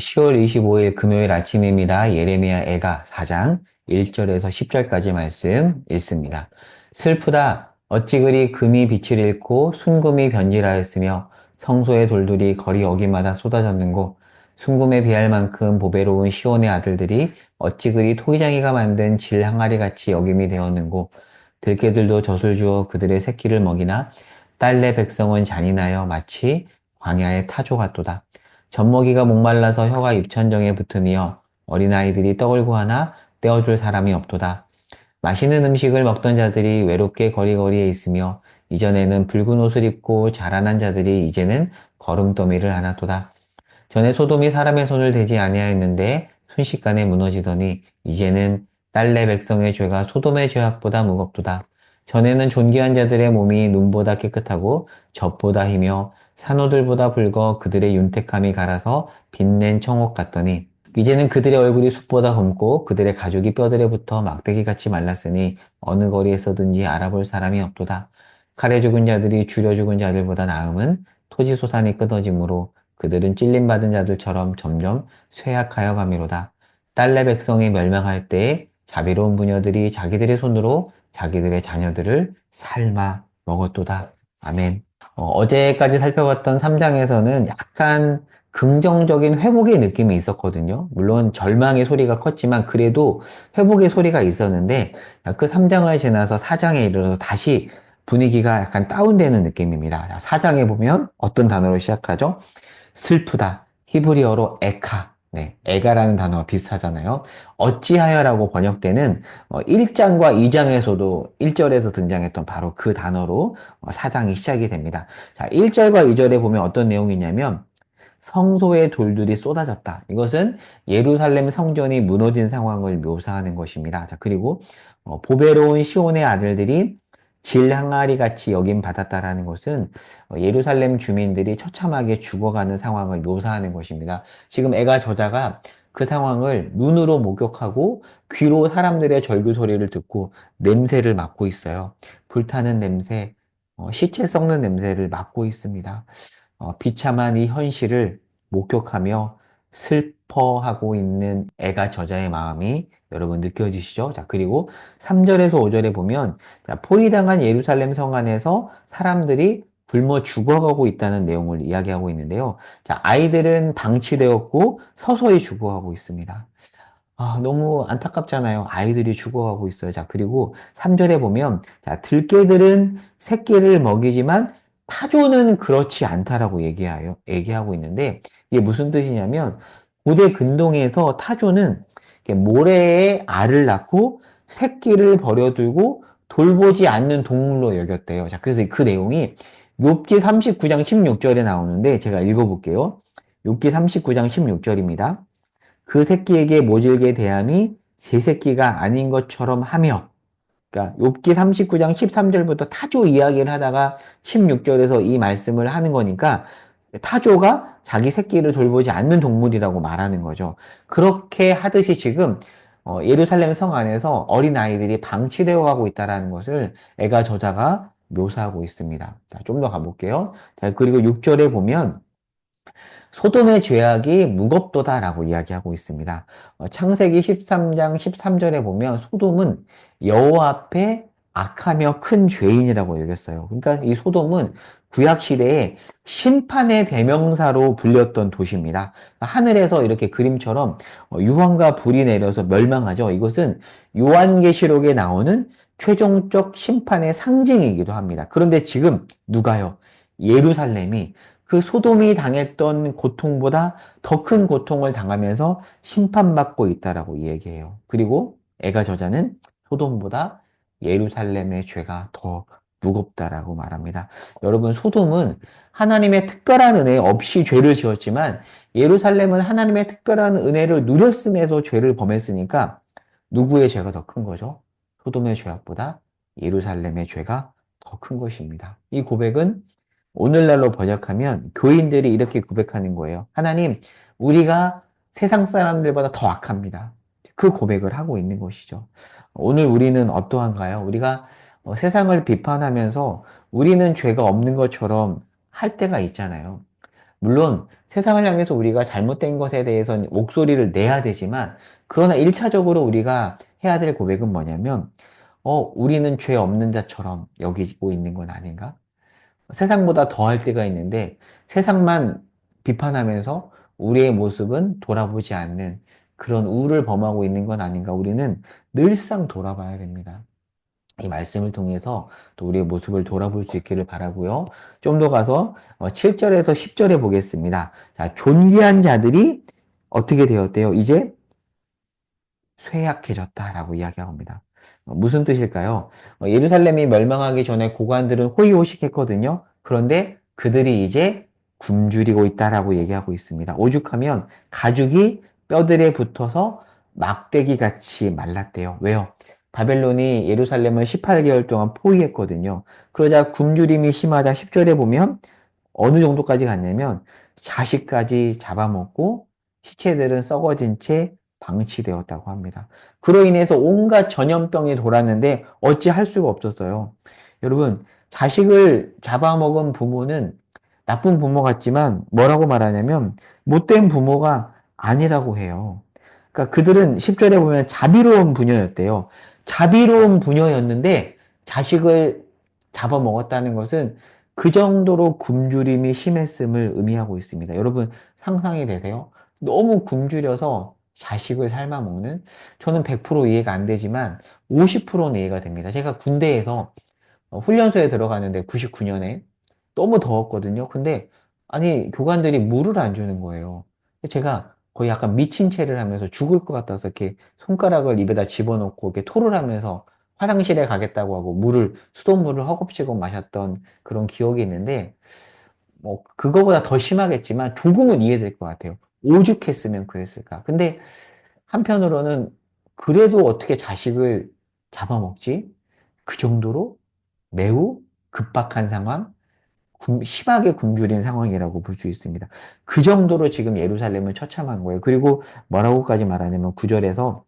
10월 25일 금요일 아침입니다. 예레미야 애가 4장 1절에서 10절까지 말씀 읽습니다. 슬프다. 어찌 그리 금이 빛을 잃고 순금이 변질하였으며 성소의 돌들이 거리 어기마다 쏟아졌는고 순금에 비할 만큼 보배로운 시온의 아들들이 어찌 그리 토기장이가 만든 질 항아리 같이 여김이 되었는고 들깨들도 젖을 주어 그들의 새끼를 먹이나 딸내 백성은 잔인하여 마치 광야의 타조 같도다. 젖먹이가 목말라서 혀가 입천정에 붙으며 어린아이들이 떡을 구하나 떼어줄 사람이 없도다. 맛있는 음식을 먹던 자들이 외롭게 거리거리에 있으며 이전에는 붉은 옷을 입고 자라난 자들이 이제는 걸음더미를 하나도다. 전에 소돔이 사람의 손을 대지 아니하였는데 순식간에 무너지더니 이제는 딸내 백성의 죄가 소돔의 죄악보다 무겁도다. 전에는 존귀한 자들의 몸이 눈보다 깨끗하고 젖보다 희며 산호들보다 붉어 그들의 윤택함이 갈아서 빛낸 청옥 같더니 이제는 그들의 얼굴이 숲보다 검고 그들의 가죽이 뼈들에 붙어 막대기같이 말랐으니 어느 거리에서든지 알아볼 사람이 없도다. 칼에 죽은 자들이 줄여 죽은 자들보다 나음은 토지 소산이 끊어지므로 그들은 찔림 받은 자들처럼 점점 쇠약하여 가미로다. 딸내 백성이 멸망할 때에 자비로운 부녀들이 자기들의 손으로 자기들의 자녀들을 삶아 먹었도다. 아멘. 어, 제까지 살펴봤던 3장에서는 약간 긍정적인 회복의 느낌이 있었거든요. 물론 절망의 소리가 컸지만 그래도 회복의 소리가 있었는데 그 3장을 지나서 4장에 이르러서 다시 분위기가 약간 다운되는 느낌입니다. 4장에 보면 어떤 단어로 시작하죠? 슬프다. 히브리어로 에카. 네, 에가라는 단어와 비슷하잖아요. 어찌하여라고 번역되는 1장과 어, 2장에서도 1절에서 등장했던 바로 그 단어로 4장이 어, 시작이 됩니다. 자, 1절과 2절에 보면 어떤 내용이냐면 성소의 돌들이 쏟아졌다. 이것은 예루살렘 성전이 무너진 상황을 묘사하는 것입니다. 자, 그리고 어, 보배로운 시온의 아들들이 질 항아리 같이 여김 받았다라는 것은 예루살렘 주민들이 처참하게 죽어가는 상황을 묘사하는 것입니다. 지금 애가 저자가 그 상황을 눈으로 목격하고 귀로 사람들의 절규 소리를 듣고 냄새를 맡고 있어요. 불타는 냄새, 어, 시체 썩는 냄새를 맡고 있습니다. 어, 비참한 이 현실을 목격하며 슬퍼하고 있는 애가 저자의 마음이 여러분 느껴지시죠? 자, 그리고 3절에서 5절에 보면 자, 포위당한 예루살렘 성 안에서 사람들이 굶어 죽어가고 있다는 내용을 이야기하고 있는데요. 자, 아이들은 방치되었고 서서히 죽어가고 있습니다. 아, 너무 안타깝잖아요. 아이들이 죽어가고 있어요. 자, 그리고 3절에 보면 자, 들깨들은 새끼를 먹이지만 타조는 그렇지 않다라고 얘기하요, 얘기하고 있는데 이게 무슨 뜻이냐면 고대 근동에서 타조는 모래에 알을 낳고 새끼를 버려두고 돌보지 않는 동물로 여겼대요. 자, 그래서 그 내용이 욥기 39장 16절에 나오는데 제가 읽어볼게요. 욥기 39장 16절입니다. 그 새끼에게 모질게 대함이 새 새끼가 아닌 것처럼 하며 그러니까 욥기 39장 13절부터 타조 이야기를 하다가 16절에서 이 말씀을 하는 거니까 타조가 자기 새끼를 돌보지 않는 동물이라고 말하는 거죠. 그렇게 하듯이 지금 어, 예루살렘 성 안에서 어린 아이들이 방치되어 가고 있다라는 것을 애가 저자가 묘사하고 있습니다. 자, 좀 더 가볼게요. 자, 그리고 6절에 보면 소돔의 죄악이 무겁도다라고 이야기하고 있습니다. 어, 창세기 13장 13절에 보면 소돔은 여호와 앞에 악하며 큰 죄인이라고 여겼어요. 그러니까 이 소돔은 구약 시대에 심판의 대명사로 불렸던 도시입니다. 하늘에서 이렇게 그림처럼 어, 유황과 불이 내려서 멸망하죠. 이것은 요한계시록에 나오는 최종적 심판의 상징이기도 합니다. 그런데 지금 누가요? 예루살렘이 그 소돔이 당했던 고통보다 더 큰 고통을 당하면서 심판받고 있다라고 얘기해요. 그리고 애가 저자는 소돔보다 예루살렘의 죄가 더 무겁다라고 말합니다. 여러분, 소돔은 하나님의 특별한 은혜 없이 죄를 지었지만 예루살렘은 하나님의 특별한 은혜를 누렸음에도 죄를 범했으니까 누구의 죄가 더 큰 거죠? 소돔의 죄악보다 예루살렘의 죄가 더 큰 것입니다. 이 고백은 오늘날로 번역하면 교인들이 이렇게 고백하는 거예요. 하나님, 우리가 세상 사람들보다 더 악합니다. 그 고백을 하고 있는 것이죠. 오늘 우리는 어떠한가요? 우리가 어, 세상을 비판하면서 우리는 죄가 없는 것처럼 할 때가 있잖아요. 물론 세상을 향해서 우리가 잘못된 것에 대해서는 목소리를 내야 되지만 그러나 1차적으로 우리가 해야 될 고백은 뭐냐면 어, 우리는 죄 없는 자처럼 여기고 있는 건 아닌가? 세상보다 더 할 때가 있는데 세상만 비판하면서 우리의 모습은 돌아보지 않는 그런 우를 범하고 있는 건 아닌가? 우리는 늘상 돌아봐야 됩니다. 이 말씀을 통해서 또 우리의 모습을 돌아볼 수 있기를 바라고요. 좀 더 가서 7절에서 10절에 보겠습니다. 자, 존귀한 자들이 어떻게 되었대요? 이제 쇠약해졌다라고 이야기합니다. 어, 무슨 뜻일까요? 어, 예루살렘이 멸망하기 전에 고관들은 호의호식했거든요. 그런데 그들이 이제 굶주리고 있다라고 얘기하고 있습니다. 오죽하면 가죽이 뼈들에 붙어서 막대기 같이 말랐대요. 왜요? 바벨론이 예루살렘을 18개월 동안 포위했거든요. 그러자 굶주림이 심하자 10절에 보면 어느 정도까지 갔냐면 자식까지 잡아먹고 시체들은 썩어진 채 방치되었다고 합니다. 그로 인해서 온갖 전염병이 돌았는데 어찌 할 수가 없었어요. 여러분, 자식을 잡아먹은 부모는 나쁜 부모 같지만 뭐라고 말하냐면 못된 부모가 아니라고 해요. 그러니까 그들은 10절에 보면 자비로운 부녀였대요. 자비로운 부녀였는데 자식을 잡아먹었다는 것은 그 정도로 굶주림이 심했음을 의미하고 있습니다. 여러분 상상이 되세요? 너무 굶주려서 자식을 삶아 먹는? 저는 100% 이해가 안 되지만 50%는 이해가 됩니다. 제가 군대에서 훈련소에 들어가는데 99년에 너무 더웠거든요. 근데 아니 교관들이 물을 안 주는 거예요. 제가 거의 약간 미친 채를 하면서 죽을 것 같아서 이렇게 손가락을 입에다 집어넣고 이렇게 토를 하면서 화장실에 가겠다고 하고 물을 수돗물을 허겁지겁 마셨던 그런 기억이 있는데 뭐 그거보다 더 심하겠지만 조금은 이해될 것 같아요. 오죽했으면 그랬을까. 근데 한편으로는 그래도 어떻게 자식을 잡아먹지? 그 정도로 매우 급박한 상황, 심하게 굶주린 상황이라고 볼 수 있습니다. 그 정도로 지금 예루살렘을 처참한 거예요. 그리고 뭐라고까지 말하냐면 구절에서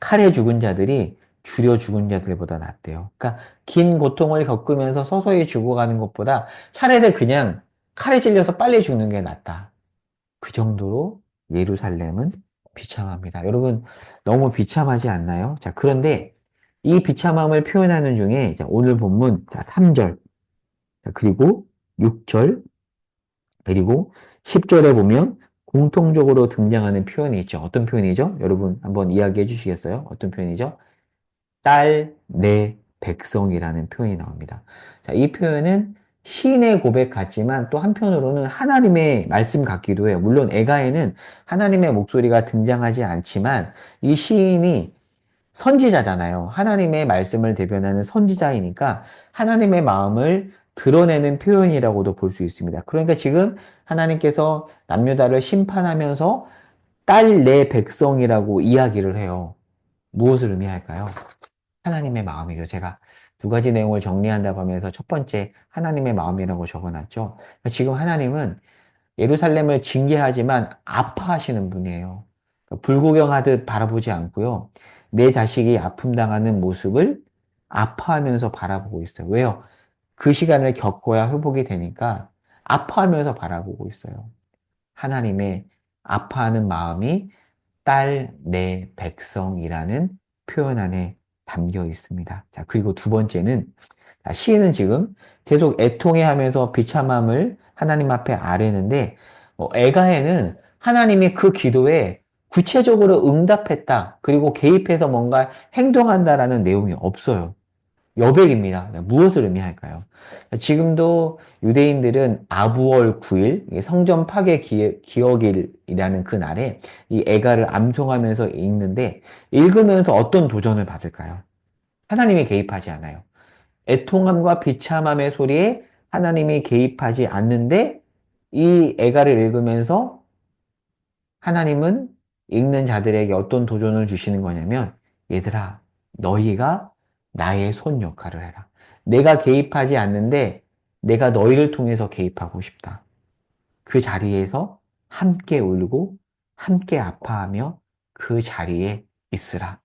칼에 죽은 자들이 줄여 죽은 자들보다 낫대요. 그러니까 긴 고통을 겪으면서 서서히 죽어가는 것보다 차라리 그냥 칼에 찔려서 빨리 죽는 게 낫다. 그 정도로 예루살렘은 비참합니다. 여러분 너무 비참하지 않나요? 자 그런데 이 비참함을 표현하는 중에 오늘 본문 자 3절 그리고 6절, 그리고 10절에 보면 공통적으로 등장하는 표현이 있죠. 어떤 표현이죠? 여러분 한번 이야기해 주시겠어요? 어떤 표현이죠? 딸, 내 백성이라는 표현이 나옵니다. 자, 이 표현은 시인의 고백 같지만 또 한편으로는 하나님의 말씀 같기도 해요. 물론 에가에는 하나님의 목소리가 등장하지 않지만 이 시인이 선지자잖아요. 하나님의 말씀을 대변하는 선지자이니까 하나님의 마음을 드러내는 표현이라고도 볼 수 있습니다. 그러니까 지금 하나님께서 남유다를 심판하면서 딸 내 백성이라고 이야기를 해요. 무엇을 의미할까요? 하나님의 마음이죠. 제가 두 가지 내용을 정리한다고 하면서 첫 번째 하나님의 마음이라고 적어놨죠. 그러니까 지금 하나님은 예루살렘을 징계하지만 아파하시는 분이에요. 그러니까 불구경하듯 바라보지 않고요. 내 자식이 아픔 당하는 모습을 아파하면서 바라보고 있어요. 왜요? 그 시간을 겪어야 회복이 되니까 아파하면서 바라보고 있어요. 하나님의 아파하는 마음이 딸 내 백성이라는 표현 안에 담겨 있습니다. 자, 그리고 두 번째는 시인은 지금 계속 애통해 하면서 비참함을 하나님 앞에 아뢰는데 어, 애가에는 하나님이 그 기도에 구체적으로 응답했다. 그리고 개입해서 뭔가 행동한다라는 내용이 없어요. 여백입니다. 무엇을 의미할까요? 지금도 유대인들은 아부월 9일, 성전 파괴 기억일이라는 그 날에 이 애가를 암송하면서 읽는데 읽으면서 어떤 도전을 받을까요? 하나님이 개입하지 않아요. 애통함과 비참함의 소리에 하나님이 개입하지 않는데 이 애가를 읽으면서 하나님은 읽는 자들에게 어떤 도전을 주시는 거냐면 얘들아 너희가 나의 손 역할을 해라. 내가 개입하지 않는데 내가 너희를 통해서 개입하고 싶다. 그 자리에서 함께 울고 함께 아파하며 그 자리에 있으라.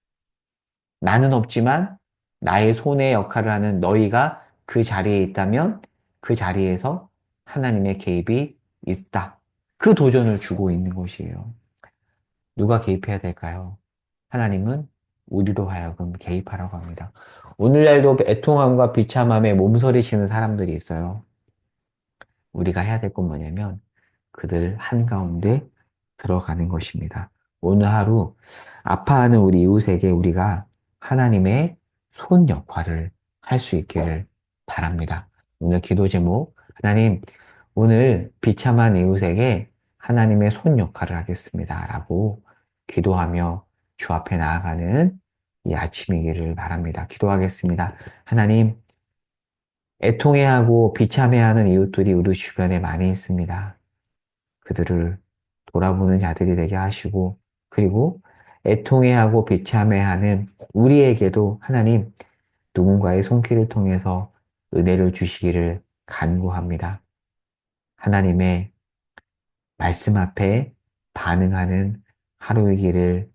나는 없지만 나의 손의 역할을 하는 너희가 그 자리에 있다면 그 자리에서 하나님의 개입이 있다. 그 도전을 주고 있는 것이에요. 누가 개입해야 될까요? 하나님은 우리로 하여금 개입하라고 합니다. 오늘날도 애통함과 비참함에 몸서리치는 사람들이 있어요. 우리가 해야 될 건 뭐냐면 그들 한가운데 들어가는 것입니다. 오늘 하루 아파하는 우리 이웃에게 우리가 하나님의 손 역할을 할 수 있기를 바랍니다. 오늘 기도 제목, 하나님, 오늘 비참한 이웃에게 하나님의 손 역할을 하겠습니다. 라고 기도하며 주 앞에 나아가는 이 아침이기를 바랍니다. 기도하겠습니다. 하나님, 애통해하고 비참해하는 이웃들이 우리 주변에 많이 있습니다. 그들을 돌아보는 자들이 되게 하시고, 그리고 애통해하고 비참해하는 우리에게도 하나님 누군가의 손길을 통해서 은혜를 주시기를 간구합니다. 하나님의 말씀 앞에 반응하는 하루이기를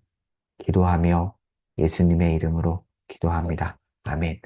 기도하며 예수님의 이름으로 기도합니다. 아멘.